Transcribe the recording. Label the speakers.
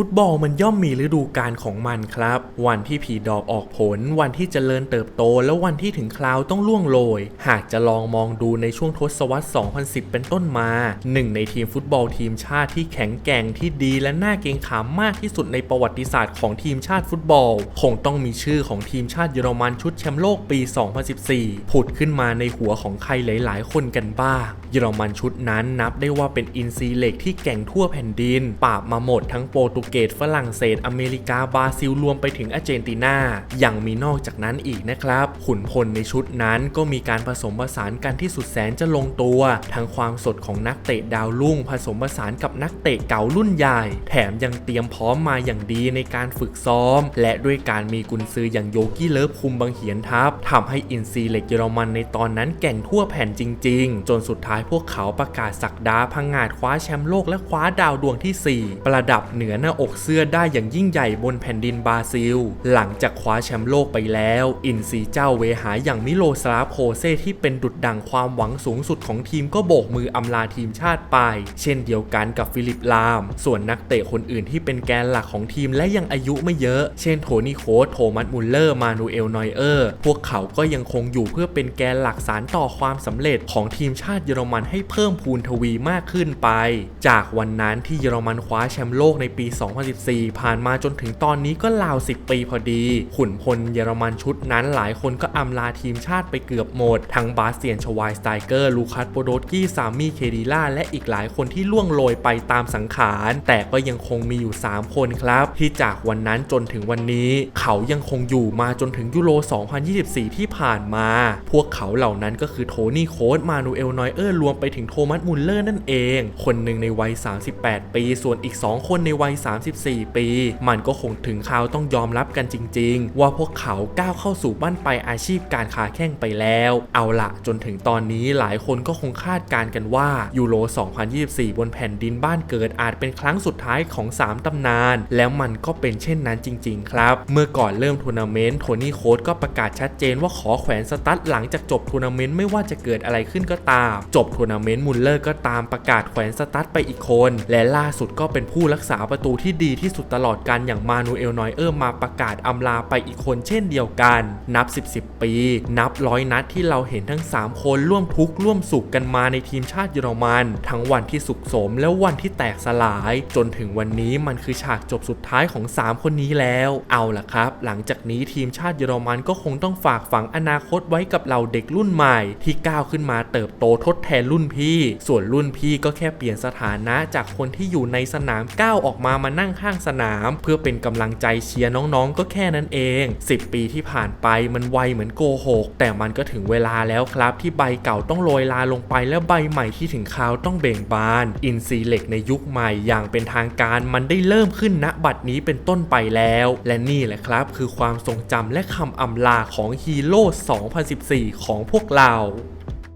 Speaker 1: ฟุตบอลมันย่อมมีฤดูกาลของมันครับ วันที่ผีดอกออกผล วันที่เจริญเติบโต และวันที่ถึงคราวต้องล่วงโรย หากจะลองมองดูในช่วงทศวรรษ 2010 เป็นต้นมา หนึ่งในทีมฟุตบอลทีมชาติที่แข็งแกร่งที่ดีและน่าเกรงขามมากที่สุดในประวัติศาสตร์ของทีมชาติฟุตบอล คงต้องมีชื่อของทีมชาติเยอรมันชุดแชมป์โลกปี 2014 ผุดขึ้นมาในหัวของใครหลาย ๆ คนกันบ้าง เยอรมันชุดนั้นนับได้ว่าเป็นอินซีเล็กที่แก่งทั่วแผ่นดิน ปราบมาหมดทั้งโปรตุเกสฝรั่งเศส อเมริกาบราซิลรวมไปถึงอาร์เจนตินายังมีนอกจากนั้นอีกนะครับ ขุนพลในชุดนั้นก็มีการผสมผสานกันที่สุดแสนจะลงตัว ทั้งความสดของนักเตะดาวรุ่ง ผสมผสานกับนักเตะเก่ารุ่นใหญ่ แถมยังเตรียมพร้อมมาอย่างดีในการฝึกซ้อม และด้วยการมีกุนซืออย่างโยกี้เลิฟคุมบังเหียนทัพทำให้อินซีเหล็กเยอรมันในตอนนั้นแก่งทั่วแผ่นจริง ๆ จนสุดท้ายพวกเขาประกาศสักดาพังงาดคว้าแชมป์โลกและคว้าดาวดวงที่ 4 ประดับเหนือหน้าอกเสื้อได้อย่างยิ่งใหญ่บนแผ่นดินบราซิล หลังจากคว้าแชมป์โลกไปแล้ว อินซีเจ้าเวหาอย่างมิโลสลาฟโคเซที่เป็นดุจดังความหวังสูงสุดของทีมก็โบกมืออำลาทีมชาติไป เช่นเดียวกันกับฟิลิปลาม ส่วนนักเตะคนอื่นที่เป็นแกนหลักของทีมและยังอายุไม่เยอะ เช่นโทนี่โคสโทมัสมุลเลอร์ มานูเอลนอยเออร์ พวกเขาก็ยังคงอยู่เพื่อเป็นแกนหลักสารต่อความสำเร็จของทีมชาติเยอรมันให้เพิ่มพูนทวีมากขึ้นไป จากวันนั้นที่เยอรมันคว้าแชมป์โลกในปี2014 ผ่านมาจนถึงตอนนี้ก็ราว 10 ปีพอดี ขุนพลเยอรมันชุดนั้นหลายคนก็อำลาทีมชาติไปเกือบหมด ทั้งบาสเตียนชวายสไตเกอร์ ลูคัสโปโดสกี้ซามี่เคดีล่า และอีกหลายคนที่ล่วงโรยไปตามสังขาร แต่ก็ยังคงมีอยู่ 3 คนครับ ที่จากวันนั้นจนถึงวันนี้ เขายังคงอยู่มาจนถึงยูโร 2024 ที่ผ่านมา พวกเขาเหล่านั้นก็คือโทนี่โค้ดมานูเอลนอยเออร์รวมไปถึงโทมัสมุลเลอร์นั่นเอง คนหนึ่งในวัย 38 ปี ส่วนอีก 2 คนในวัย34 ปี มันก็คงถึงคราวต้องยอมรับกันจริง ๆ ว่าพวกเขาก้าวเข้าสู่บ้านไปอาชีพการค้าแข่งไปแล้ว เอาละจนถึงตอนนี้หลายคนก็คงคาดการกันว่ายูโร 2024 บนแผ่นดินบ้านเกิดอาจเป็นครั้งสุดท้ายของ 3 ตำนาน แล้วมันก็เป็นเช่นนั้นจริง ๆ ครับ เมื่อก่อนเริ่มทัวร์นาเมนต์โทนี่โค้ดก็ประกาศชัดเจนว่าขอแขวนสตั๊ดหลังจากจบทัวร์นาเมนต์ไม่ว่าจะเกิดอะไรขึ้นก็ตาม จบทัวร์นาเมนต์มุลเลอร์ก็ตามประกาศแขวนสตั๊ดไปอีกคน และล่าสุดก็เป็นผู้รักษาประตูที่ดีที่สุดตลอดการอย่างมานูเอลนอยเออร์มาประกาศอำลาไปอีกคนเช่นเดียวกัน นับ 10 10 ปี นับร้อยนัดที่เราเห็นทั้ง 3 คนร่วมทุกข์ร่วมสุขกันมาในทีมชาติเยอรมัน ทั้งวันที่สุขสมและวันที่แตกสลาย จนถึงวันนี้มันคือฉากจบสุดท้ายของ 3 คนนี้แล้ว เอาล่ะครับ หลังจากนี้ทีมชาติเยอรมันก็คงต้องฝากฝังอนาคตไว้กับเราเด็กรุ่นใหม่ ที่ก้าวขึ้นมาเติบโตทดแทนรุ่นพี่ ส่วนรุ่นพี่ก็แค่เปลี่ยนสถานะจากคนที่อยู่ในสนามก้าวออกมามานั่งข้างสนาม เพื่อเป็นกำลังใจเชียร์น้องๆ ก็แค่นั้นเอง 10 ปีที่ผ่านไปมันไวเหมือนโกหกแต่มันก็ถึงเวลาแล้วครับ ที่ใบเก่าต้องโรยลาลงไปแล้วใบใหม่ที่ถึงคราวต้องเบ่งบาน อินซีเหล็กในยุคใหม่อย่างเป็นทางการมันได้เริ่มขึ้นณบัดนี้เป็นต้นไปแล้ว และนี่แหละครับ คือความทรงจำและคำอำลาของฮีโร่ 2014 ของพวกเรา